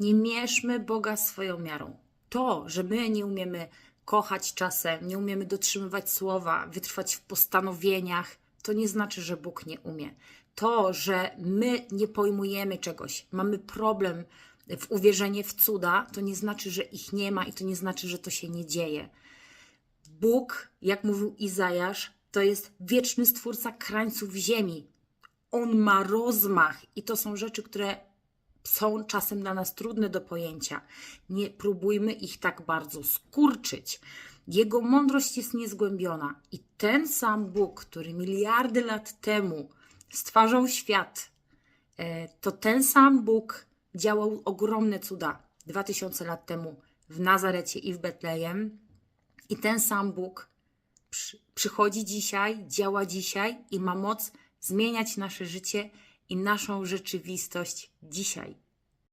Nie mierzmy Boga swoją miarą. To, że my nie umiemy kochać czasem, nie umiemy dotrzymywać słowa, wytrwać w postanowieniach, to nie znaczy, że Bóg nie umie. To, że my nie pojmujemy czegoś, mamy problem w uwierzenie w cuda, to nie znaczy, że ich nie ma i to nie znaczy, że to się nie dzieje. Bóg, jak mówił Izajasz, to jest wieczny stwórca krańców ziemi. On ma rozmach i to są rzeczy, które są czasem dla nas trudne do pojęcia. Nie próbujmy ich tak bardzo skurczyć. Jego mądrość jest niezgłębiona i ten sam Bóg, który miliardy lat temu stwarzał świat, e, to ten sam Bóg działał ogromne cuda 2000 lat temu w Nazarecie i w Betlejem. I ten sam Bóg przy, przychodzi dzisiaj, działa dzisiaj i ma moc zmieniać nasze życie i naszą rzeczywistość dzisiaj.